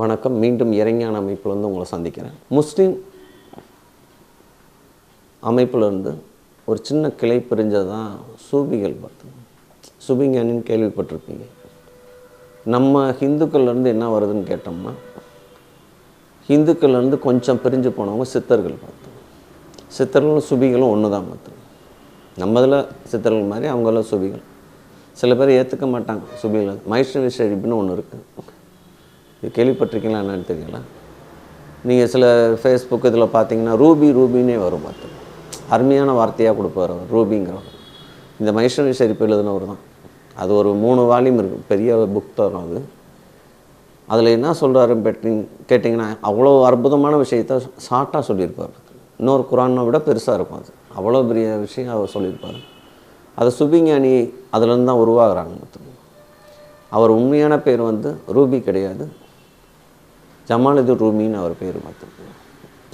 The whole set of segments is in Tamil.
வணக்கம். மீண்டும் இறைஞான அமைப்பில் வந்து உங்களை சந்திக்கிறேன். முஸ்லீம் அமைப்புலேருந்து ஒரு சின்ன கிளை பிரிஞ்சது தான் சூபிகள் பார்த்து சுபிஞானின்னு கேள்விப்பட்டிருப்பீங்க. நம்ம ஹிந்துக்கள்லேருந்து என்ன வருதுன்னு கேட்டோம்னா ஹிந்துக்கள்லேருந்து கொஞ்சம் பிரிஞ்சு போனவங்க சித்தர்கள் பார்த்து சித்தர்களும் சுபிகளும் ஒன்று தான் பார்த்து நம்ம இதில் சித்தர்கள் மாதிரி அவங்களாம் சுபிகள். சில பேர் ஏற்றுக்க மாட்டாங்க சுபிகள். மைஷ்ணவி ஷெரிப்னு ஒன்று இருக்குது இது கேள்விப்பட்டிருக்கீங்களா என்னன்னு தெரியல. நீங்கள் சில ஃபேஸ்புக் இதில் பார்த்தீங்கன்னா ரூபி ரூபின்னே வரும் பார்த்து. அருமையான வார்த்தையாக கொடுப்பார் அவர் ரூபிங்கிறவர். இந்த மைஷ்ணவி செரிப்பு எழுதினவர் தான். அது ஒரு மூணு வால்யூம் இருக்குது பெரிய புக் தரும் அது. அதில் என்ன சொல்கிறாரு பெட்டிங் கேட்டிங்கன்னா அவ்வளோ அற்புதமான விஷயத்த ஷார்ட்டாக சொல்லியிருப்பார். இன்னொரு குரானை விட பெருசாக இருக்கும் அது. அவ்வளோ பெரிய விஷயம் அவர் சொல்லியிருப்பார். அது சுபிஞானி அதுலேருந்து தான் உருவாகிறாங்க மொத்தம். அவர் உண்மையான பேர் வந்து ரூபி கிடையாது. ஜமாலது ரூமின்னு அவர் பேர் மொத்தம்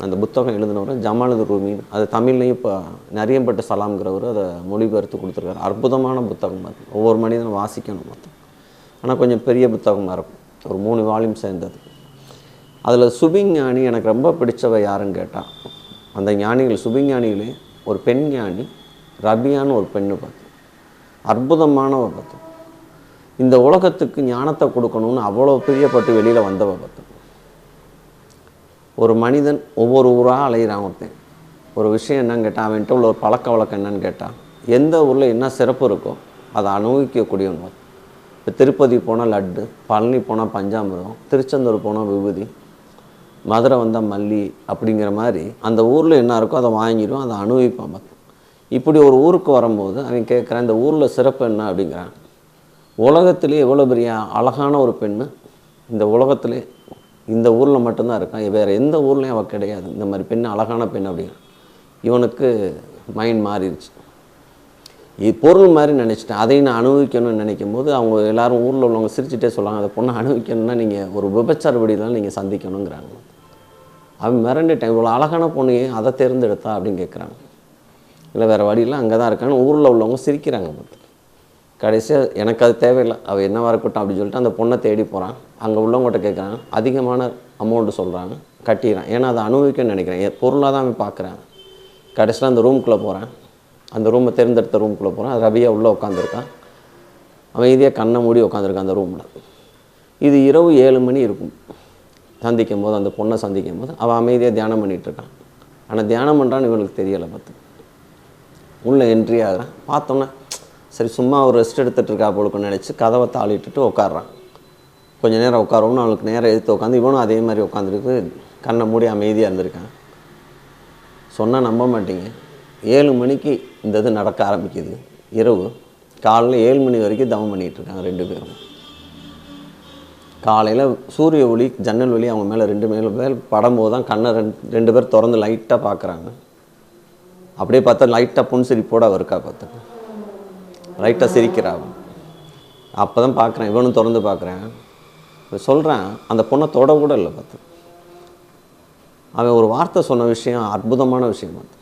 அந்த புத்தகம் எழுதினவர் ஜமாலது ரூமின்னு. அது தமிழ்லையும் இப்போ நரியம்பட்டு சலாம்ங்கிறவர் அதை மொழிபெயர்த்து கொடுத்துருக்காரு. அற்புதமான புத்தகம் அது. ஒவ்வொரு மனிதனும் வாசிக்கணும் மொத்தம். ஆனால் கொஞ்சம் பெரிய புத்தகமாக இருக்கும். ஒரு மூணு வால்யூம் சேர்ந்தது. அதில் சுபிஞானி எனக்கு ரொம்ப பிடிச்சவ யாருன்னு கேட்டால் அந்த ஞானிகள் சுபிஞானிகளே ஒரு பெண் ஞானி ரபியான்னு ஒரு பெண்ணு பார்த்து. அற்புதமானவ பார்த்து. இந்த உலகத்துக்கு ஞானத்தை கொடுக்கணும்னு அவ்வளோ பிரியப்பட்டு வெளியில் வந்தவ பார்த்து. ஒரு மனிதன் ஒவ்வொரு ஊராக அலையிறான் ஒருத்தன். ஒரு விஷயம் என்னன்னு கேட்டால் அவன்கிட்ட உள்ள ஒரு பழக்க வழக்கம் என்னன்னு கேட்டால் எந்த ஊரில் என்ன சிறப்பு இருக்கோ அதை அனுபவிக்கக்கூடியவங்க இப்போ திருப்பதி போனால் லட்டு பழனி போனால் பஞ்சாமிரம் திருச்செந்தூர் போனால் விபூதி மதுரை வந்தால் மல்லி அப்படிங்கிற மாதிரி அந்த ஊரில் என்ன இருக்கோ அதை வாங்கிடும் அதை அனுபவிப்பான் பார்த்து. இப்படி ஒரு ஊருக்கு வரும்போது அவன் கேட்குறான் இந்த ஊரில் சிறப்பு என்ன அப்படிங்கிறான். உலகத்திலே எவ்வளோ பெரிய அழகான ஒரு பெண்ணு இந்த உலகத்திலே இந்த ஊரில் மட்டும்தான் இருக்கான். வேறு எந்த ஊர்லேயும் அவள் கிடையாது. இந்த மாதிரி பெண் அழகான பெண் அப்படின்னு இவனுக்கு மைண்ட் மாறிடுச்சு. இது பொருள் மாதிரி நினச்சிட்டேன். அதையும் நான் அனுபவிக்கணும்னு நினைக்கும் போது அவங்க எல்லாரும் ஊரில் உள்ளவங்க சிரிச்சுட்டே சொல்லுவாங்க அதை பொண்ணை அனுபவிக்கணும்னா நீங்கள் ஒரு விபச்சார வடிதான் நீங்கள் சந்திக்கணுங்கிறாங்க அவன் மிரண்டுட்டேன். இவ்வளோ அழகான பொண்ணு அதை தேர்ந்தெடுத்தா? அப்படின்னு கேட்குறாங்க இல்லை வேறு வழியில் அங்கே தான் இருக்கான்னு ஊரில் உள்ளவங்க சிரிக்கிறாங்க. பார்த்து கடைசியாக எனக்கு அது தேவையில்லை. அவள் என்னவா இருக்கட்டும் அப்படின்னு சொல்லிட்டு அந்த பொண்ணை தேடி போகிறான் அங்கே உள்ளவங்ககிட்ட கேட்குறாங்க அதிகமான அமௌண்ட்டு சொல்கிறாங்க கட்டிடுறான். ஏன்னா அதை அனுபவிக்கணும்னு நினைக்கிறேன். என் பொருளாக தான் அவன் பார்க்குறான். கடைசியில் அந்த ரூம்குள்ளே போகிறேன் அந்த ரூமை தேர்ந்தெடுத்த ரூம்குள்ளே போகிறான் ரவியா உள்ளே உட்காந்துருக்கான் அமைதியாக கண்ணை மூடி உட்காந்துருக்கான் அந்த ரூமில் இது இரவு ஏழு மணி இருக்கும். சந்திக்கும் போது அந்த பொண்ணை சந்திக்கும் போது அவள் அமைதியாக தியானம் பண்ணிகிட்ருக்கான் ஆனால் தியானம் பண்ணுறான்னு இவனுக்கு தெரியலை பார்த்து. உள்ளே என்ட்ரி ஆகிறான். பார்த்தோன்னே சரி சும்மா ஒரு ரெஸ்ட் எடுத்துகிட்டு இருக்கா போலுக்குன்னு நினச்சி கதவை தாளிட்டுட்டு உட்காடுறான் கொஞ்சம் நேரம் உட்காரவும் அவளுக்கு நேரம் எடுத்து உட்காந்து இவனும் அதே மாதிரி உட்காந்துருக்கு கண்ணை மூடி அமைதியாக இருந்திருக்கான். சொன்னால் நம்ப மாட்டீங்க. ஏழு மணிக்கு இந்த இது நடக்க ஆரம்பிக்குது. இரவு. காலையில் ஏழு மணி வரைக்கும் தவம் பண்ணிகிட்டு இருக்காங்க ரெண்டு பேரும். காலையில் சூரிய ஒளி ஜன்னல் ஒளி அவங்க மேலே ரெண்டு மேலே பேர் படும்போது தான் கண்ணை ரெண்டு ரெண்டு பேர் திறந்து லைட்டாக பார்க்குறாங்க அப்படியே பார்த்தா லைட்டாக புன்சிரிப்போடு அவருக்கா பார்த்துட்டு லைட்டாக சிரிக்கிறா அப்போ தான் பார்க்குறேன் இவனும் திறந்து பார்க்குறேன். சொல்கிறேன் அந்த பொண்ணை தொட கூட இல்லை பார்த்து. அவன் ஒரு வார்த்தை சொன்ன விஷயம் அற்புதமான விஷயம் பார்த்து.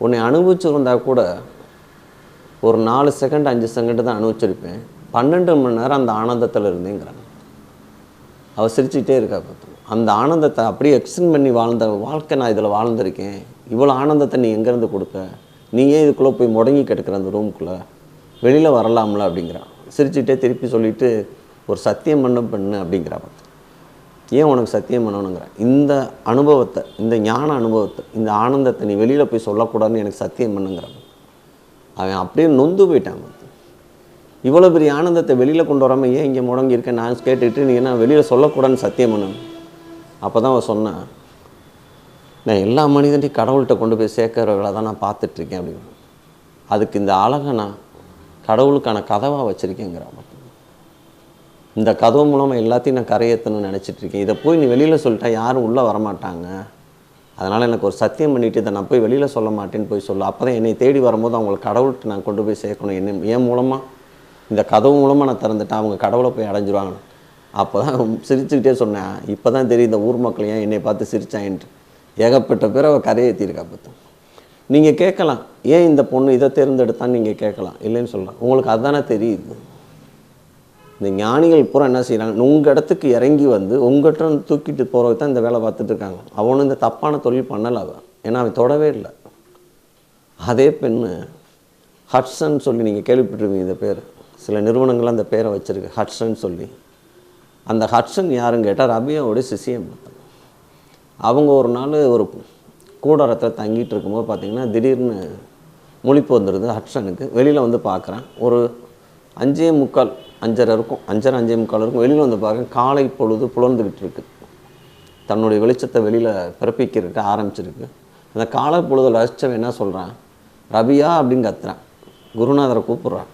உன்னை அனுபவிச்சிருந்தா கூட ஒரு நாலு செகண்ட் அஞ்சு செகண்டு தான் அனுபவிச்சிருப்பேன். பன்னெண்டு மணி நேரம் அந்த ஆனந்தத்தில் இருந்தேங்கிறாங்க அவள் சிரிச்சுக்கிட்டே இருக்கா பார்த்து. அந்த ஆனந்தத்தை அப்படியே எக்ஸ்டென்ட் பண்ணி வாழ்ந்த வாழ்க்கை நான் இதில் வாழ்ந்திருக்கேன். இவ்வளோ ஆனந்தத்தை நீ எங்கேருந்து கொடுக்க நீ ஏன் இதுக்குள்ளே போய் முடங்கி கிடக்கிற அந்த ரூம்குள்ளே வெளியில் வரலாம்ல அப்படிங்கிறான். சிரிச்சுட்டே திருப்பி சொல்லிட்டு ஒரு சத்தியம் பண்ண பண்ணு அப்படிங்கிறா பார்த்து. ஏன் உனக்கு சத்தியம் பண்ணணுங்கிறேன்? இந்த அனுபவத்தை இந்த ஞான அனுபவத்தை இந்த ஆனந்தத்தை நீ வெளியில் போய் சொல்லக்கூடாதுன்னு எனக்கு சத்தியம் பண்ணுங்கிறான் அவன் அப்படியே நொந்து போயிட்டான் இவ்வளோ பெரிய ஆனந்தத்தை வெளியில் கொண்டு வராமல் ஏன் இங்கே முடங்கி நான் கேட்டுக்கிட்டு நீ என்ன வெளியில் சொல்லக்கூடாதுன்னு சத்தியம் பண்ணணும் அப்போ தான் அவன் சொன்னான் நான் எல்லா மனிதன்ட்டையும் கடவுள்கிட்ட கொண்டு போய் சேர்க்கிறவர்களாக தான் நான் பார்த்துட்ருக்கேன் அப்படின்னு அதுக்கு இந்த அழகை நான் கடவுளுக்கான கதவாக வச்சுருக்கேங்கிறான் இந்த கதவு மூலமாக எல்லாத்தையும் நான் கரையேற்றணும்னு நினச்சிட்ருக்கேன் இதை போய் நீ வெளியில் சொல்லிட்டா யாரும் உள்ளே வரமாட்டாங்க. அதனால் எனக்கு ஒரு சத்தியம் பண்ணிவிட்டு இதை நான் போய் வெளியில் சொல்ல மாட்டேன்னு போய் சொல்ல. அப்போ தான் என்னை தேடி வரும்போது அவங்களை கடவுள்கிட்ட நான் கொண்டு போய் சேர்க்கணும். என்ன என் மூலமாக இந்த கதவு மூலமாக நான் திறந்துட்டேன் அவங்க கடவுளை போய் அடைஞ்சிருவாங்க அப்போ தான் சிரிச்சுக்கிட்டே சொன்னேன். இப்போ தான் தெரியும் இந்த ஊர் மக்கள் ஏன் என்னை பார்த்து சிரிச்சாயின்ட்டு. ஏகப்பட்ட பேர் அவள் கரையேற்றிருக்கா பார்த்தோம் நீங்கள் கேட்கலாம். ஏன் இந்த பொண்ணு இதை தேர்ந்தெடுத்தான்னு நீங்கள் கேட்கலாம். இல்லைன்னு சொல்லலாம் உங்களுக்கு அதுதானே தெரியுது? இந்த ஞானிகள் பூரா என்ன செய்கிறாங்க உங்கள் இடத்துக்கு இறங்கி வந்து உங்கள்கிட்ட வந்து தூக்கிட்டு போகிறவங்க தான் இந்த வேலை பார்த்துட்டு இருக்காங்க. அவனும் இந்த தப்பான தொழில் பண்ணலை அவன். ஏன்னா அவன் தொடவே இல்லை. அதே பெண்ணு ஹட்சன் சொல்லி நீங்கள் கேள்விப்பட்டிருக்கீங்க இந்த பேர். சில நிறுவனங்கள் அந்த பேரை வச்சுருக்கு. ஹட்ஸன் சொல்லி. அந்த ஹட்சன் யாருன்னு கேட்டால் ரபியாவோடைய சிசியம் அவங்க ஒரு நாள் ஒரு கூடாரத்தில் தங்கிட்டு இருக்கும்போது பார்த்திங்கன்னா திடீர்னு முழிப்பு வந்துடுது ஹட்சனுக்கு. வெளியில் வந்து பார்க்குறேன். ஒரு அஞ்சே முக்கால் அஞ்சரை இருக்கும். அஞ்சரை அஞ்சே முக்கால் இருக்கும். வெளியில் வந்து பார்க்குறேன். காலை பொழுது புலர்ந்துக்கிட்டு இருக்குது தன்னுடைய வெளிச்சத்தை வெளியில் பிறப்பிக்கிறதுக்கு ஆரம்பிச்சிருக்கு. அந்த காலை பொழுது ரசிச்சவன் என்ன சொல்கிறான் ரபியா அப்படின்னு கத்துறான். குருநாதரை கூப்பிட்றான்.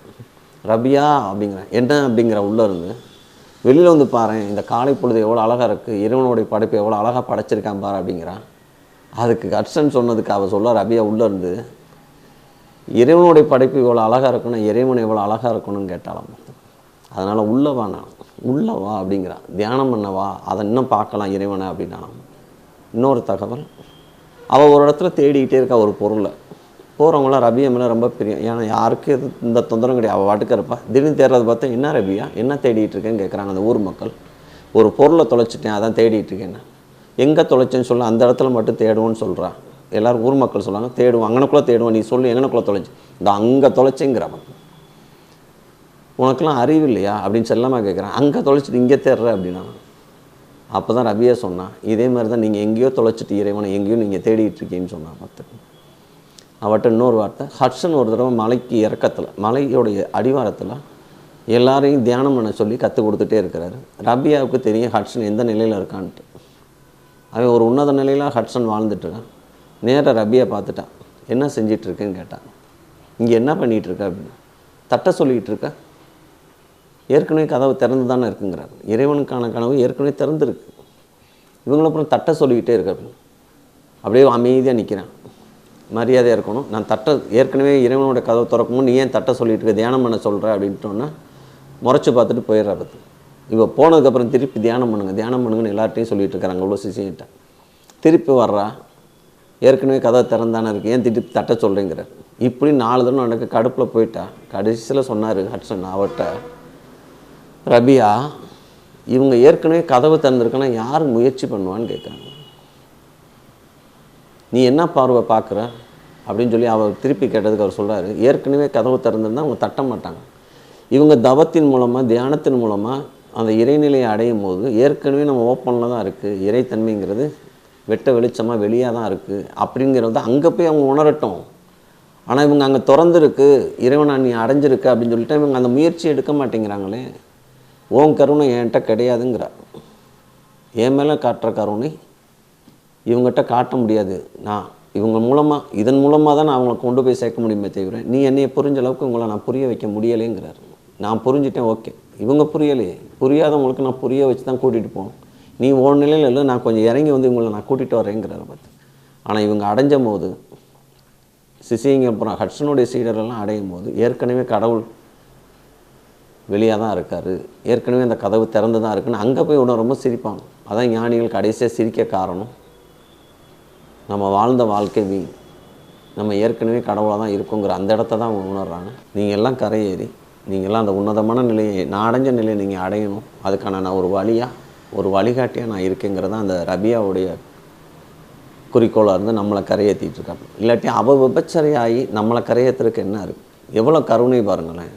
ரபியா அப்படிங்கிறான். என்ன அப்படிங்கிற உள்ளே இருந்து வெளியில் வந்து பாரு இந்த காலை பொழுது எவ்வளோ அழகாக இருக்குது இறைவனுடைய படைப்பு எவ்வளோ அழகாக படைச்சிருக்கான் பாரு அப்படிங்கிறான். அதுக்கு கட்சன் சொன்னதுக்கு அவள் சொல்ல ரபியா உள்ளே இருந்து. இறைவனுடைய படைப்பு இவ்வளோ அழகாக இருக்கணும் இறைவன் எவ்வளோ அழகாக இருக்கணும்னு கேட்டாலாம் அதனால் உள்ளே வா நான். வா அப்படிங்கிறான் தியானம் பண்ண வா. அதை இன்னும் பார்க்கலாம் இறைவனை அப்படின்னா இன்னொரு தகவல் அவள் ஒரு இடத்துல தேடிக்கிட்டே இருக்கா ஒரு பொருளை. போகிறவங்களாம் ரபியா மேலே ரொம்ப பிரியம். ஏன்னா யாருக்கு எது இந்த தொந்தரவும் கிடையாது. அவள் வாட்டுக்கு இருப்பா. திடீர்னு தேடுறது பார்த்தா என்ன ரபியா? என்ன தேடிட்டு இருக்கேன்னு கேட்குறாங்க அந்த ஊர் மக்கள். ஒரு பொருளை தொலைச்சிட்டேன் அதான் தேடிட்டு இருக்கேன்னு. எங்கே தொலைச்சேன்னு சொல்ல அந்த இடத்துல மட்டும் தேடுவோன்னு சொல்கிறா எல்லோரும் ஊர் மக்கள் சொல்லுவாங்க தேடுவோம் அங்கனக்குள்ளே தேடுவோம் நீ சொல்லு எங்கனக்குள்ளே தொலைச்சு இந்த அங்கே தொலைச்சேங்கிறவன். உனக்கெல்லாம் அறிவு இல்லையா? அப்படின்னு செல்லமாக கேட்குறான் அங்கே தொலைச்சிட்டு இங்கே தேடுற? அப்படின்னா அப்போ தான் ரபியா சொன்னான் இதே மாதிரி தான் நீங்கள் எங்கேயோ தொலைச்சிட்டு இறைவனை எங்கேயோ நீங்கள் தேடிட்டு இருக்கீங்கன்னு சொன்னான் பார்த்து. அவட்ட இன்னொரு வார்த்தை ஹட்சன் ஒரு தடவை மலைக்கு இறக்கத்தில் மலையோடைய அடிவாரத்தில் எல்லாரையும் தியானம் பண்ண சொல்லி கற்றுக் கொடுத்துட்டே இருக்கிறாரு. ரபியாவுக்கு தெரியும் ஹட்சன் எந்த நிலையில் இருக்கான்ட்டு. அவன் ஒரு உன்னத நிலையில் ஹட்ஸன் வாழ்ந்துட்டுருக்கான் நேராக ரபியா பார்த்துட்டான். என்ன செஞ்சிட்ருக்கேன்னு கேட்டான். இங்கே என்ன பண்ணிகிட்ருக்க அப்படின்னு. தட்ட சொல்லிக்கிட்டு இருக்க. ஏற்கனவே கதவு திறந்து தானே இருக்குங்கிறார். இறைவனுக்கான கனவு ஏற்கனவே திறந்துருக்கு. இவங்கள அப்புறம் தட்டை சொல்லிக்கிட்டே இருக்க அப்படின்னு. அப்படியே அமைதியாக நிற்கிறேன் மரியாதையாக இருக்கணும். நான் தட்டை ஏற்கனவே இறைவனோட கதவு திறக்கணும் நீ ஏன் தட்டை சொல்லிகிட்டு இருக்க? தியானம் பண்ண சொல்கிற அப்படின்ட்டோன்னா முறைச்சி பார்த்துட்டு போயிடுறா பத்து இப்போ போனதுக்கப்புறம் திருப்பி தியானம் பண்ணுங்க தியானம் பண்ணுங்கன்னு எல்லார்ட்டையும் சொல்லிகிட்டு இருக்காங்க அவ்வளோ சிசிங்கிட்ட திருப்பி வர்றா ஏற்கனவே கதவை திறந்தானே இருக்குது ஏன் திருப்பி தட்ட சொல்கிறேங்கிறார் இப்படி நாலு தினம் எனக்கு கடுப்பில் போயிட்டா கடைசியில் சொன்னார் ஹட்சன் அவர்கிட்ட ரபியா இவங்க ஏற்கனவே கதவு திறந்திருக்கனா யார் முயற்சி பண்ணுவான்னு கேட்குறாங்க நீ என்ன பார்வை பார்க்குற? அப்படின்னு சொல்லி அவர் திருப்பி கேட்டதுக்கு அவர் சொல்கிறாரு ஏற்கனவே கதவு திறந்துருந்தா அவங்க தட்ட மாட்டாங்க. இவங்க தவத்தின் மூலமாக தியானத்தின் மூலமாக அந்த இறைநிலையை அடையும் போது ஏற்கனவே நம்ம ஓப்பனில் தான் இருக்குது இறைத்தன்மைங்கிறது வெட்ட வெளிச்சமாக வெளியாக தான் இருக்குது அப்படிங்கிறது அங்கே போய் அவங்க உணரட்டும். ஆனால் இவங்க அங்கே திறந்துருக்கு இறைவனை நீ அடைஞ்சிருக்கு அப்படின்னு சொல்லிட்டு இவங்க அந்த முயற்சி எடுக்க மாட்டேங்கிறாங்களே. ஓன் கருணை என்கிட்ட கிடையாதுங்கிறார் என் மேலே காட்டுற கருணை இவங்ககிட்ட காட்ட முடியாது. நான் இவங்க மூலமாக இதன் மூலமாக தான் நான் அவங்கள கொண்டு போய் சேர்க்க முடியுமே தவிர நீ என்னையை புரிஞ்ச அளவுக்கு உங்களை நான் புரிய வைக்க முடியலைங்கிறார். நான் புரிஞ்சிட்டேன் ஓகே. இவங்க புரியலையே. புரியாதவங்களுக்கு நான் புரிய வச்சு தான் கூட்டிகிட்டு போகணும் நீ ஒரு நிலையில் இல்லை நான் கொஞ்சம் இறங்கி வந்து இவங்களை நான் கூட்டிகிட்டு வரேங்கிறார் பார்த்து. ஆனால் இவங்க அடைஞ்ச போது சிசிங்க அப்புறம் ஹட்சனுடைய சீடரெல்லாம் அடையும் போது ஏற்கனவே கடவுள் வெளியாக தான் இருக்கார். ஏற்கனவே அந்த கதவு திறந்து தான் இருக்குன்னு அங்கே போய் உடனே ரொம்ப சிரிப்பாங்க. அதான் ஞானிகள் கடைசியாக சிரிக்க காரணம் நம்ம வாழ்ந்த வாழ்க்கை வீண். நம்ம ஏற்கனவே கடவுளாக தான் இருக்கோங்கிற அந்த இடத்த தான் உணர்கிறாங்க உணர்றாங்க. நீங்கள் எல்லாம் கரையேறி நீங்களாம் அந்த உன்னதமான நிலையை நான் அடைஞ்ச நிலையை நீங்கள் அடையணும். அதுக்கான நான் ஒரு வழியாக ஒரு வழிகாட்டியாக நான் இருக்கேங்கிறத அந்த ரபியாவுடைய குறிக்கோளாக இருந்து நம்மளை கரையேற்றிட்டு இருக்காங்க. இல்லாட்டி அவ விபச்சரையாகி நம்மளை கரையேற்றுறதுக்கு என்ன இருக்குது எவ்வளோ கருணை பாருங்களேன்.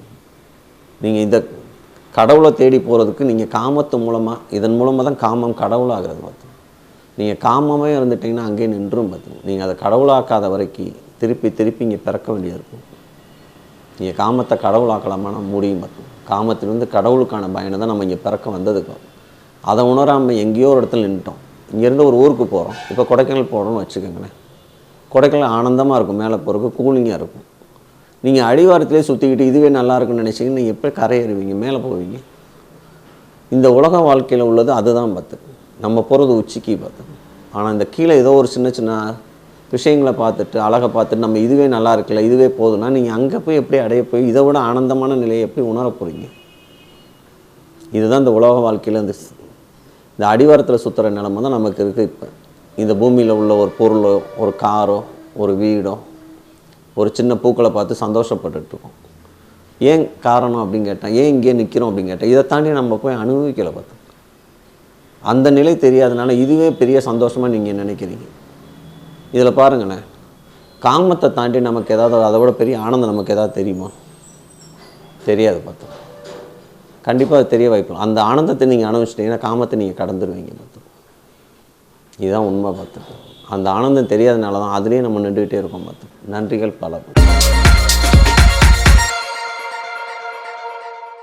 நீங்கள் இந்த கடவுளை தேடி போகிறதுக்கு நீங்கள் காமத்து மூலமாக இதன் மூலமாக தான் காமம் கடவுளாகிறது பார்த்து. நீங்கள் காமமே இருந்துட்டிங்கன்னா அங்கேயே நின்றும் பார்த்து. நீங்கள் அதை கடவுளாக்காத வரைக்கும் திருப்பி திருப்பி இங்கே பிறக்க வேண்டியது இருக்கும். நீங்கள் காமத்தை கடவுளாக்கலாமான்னா முடியும் மட்டும் காமத்திலிருந்து கடவுளுக்கான பயனை தான் நம்ம இங்கே பிறக்க வந்ததுக்கு அதை உணராமல் எங்கேயோ ஒரு இடத்துல நின்றுட்டோம் இங்கேருந்து ஒரு ஊருக்கு போகிறோம் இப்போ கொடைக்கானல் போகிறோம்னு வச்சுக்கோங்களேன். கொடைக்கானல் ஆனந்தமாக இருக்கும். மேலே போகிறதுக்கு கூலிங்காக இருக்கும். நீங்கள் அடிவாரத்திலே சுற்றிக்கிட்டு இதுவே நல்லா இருக்குன்னு நினச்சிங்கன்னா நீங்கள் எப்படி கரையேறுவீங்க? மேலே போவீங்க. இந்த உலக வாழ்க்கையில் உள்ளது அதுதான் பார்த்து நம்ம போகிறது உச்சிக்கு பார்த்து ஆனால் இந்த கீழே ஏதோ ஒரு சின்ன சின்ன விஷயங்களை பார்த்துட்டு அழகை பார்த்துட்டு நம்ம இதுவே நல்லா இருக்குல்ல இதுவே போதும்னா நீங்கள் அங்கே போய் எப்படி அடைய போய் இதை விட ஆனந்தமான நிலையை எப்படி உணர போகிறீங்க இதுதான் இந்த உலக வாழ்க்கையில் இந்த இந்த அடிவாரத்தில் சுற்றுற நிலமை தான் நமக்கு இருக்குது இப்போ. இந்த பூமியில் உள்ள ஒரு பொருளோ ஒரு காரோ ஒரு வீடோ ஒரு சின்ன பூக்களை பார்த்து சந்தோஷப்பட்டுட்ருக்கோம் ஏன் காரணம் அப்படின்னு கேட்டால் ஏன் இங்கே நிற்கிறோம் அப்படின்னு கேட்டேன் இதை தாண்டி நம்ம போய் அனுபவிக்கலை பார்த்தோம் அந்த நிலை தெரியாதனால இதுவே பெரிய சந்தோஷமாக நீங்கள் நினைக்கிறீங்க. இதில் பாருங்களேன் காமத்தை தாண்டி நமக்கு ஏதாவது அதை விட பெரிய ஆனந்தம் நமக்கு ஏதாவது தெரியுமா? தெரியாது பார்த்தோம். கண்டிப்பாக அது தெரிய வாய்ப்பு அந்த ஆனந்தத்தை நீங்கள் அனுபவிச்சிட்டிங்கன்னா காமத்தை நீங்கள் கடந்துருவீங்க பார்த்தோம். இதுதான் உண்மை பார்த்தோம். அந்த ஆனந்தம் தெரியாதனால தான் அதுலேயே நம்ம நின்றுக்கிட்டே இருக்கோம் பார்த்தோம். நன்றிகள் பல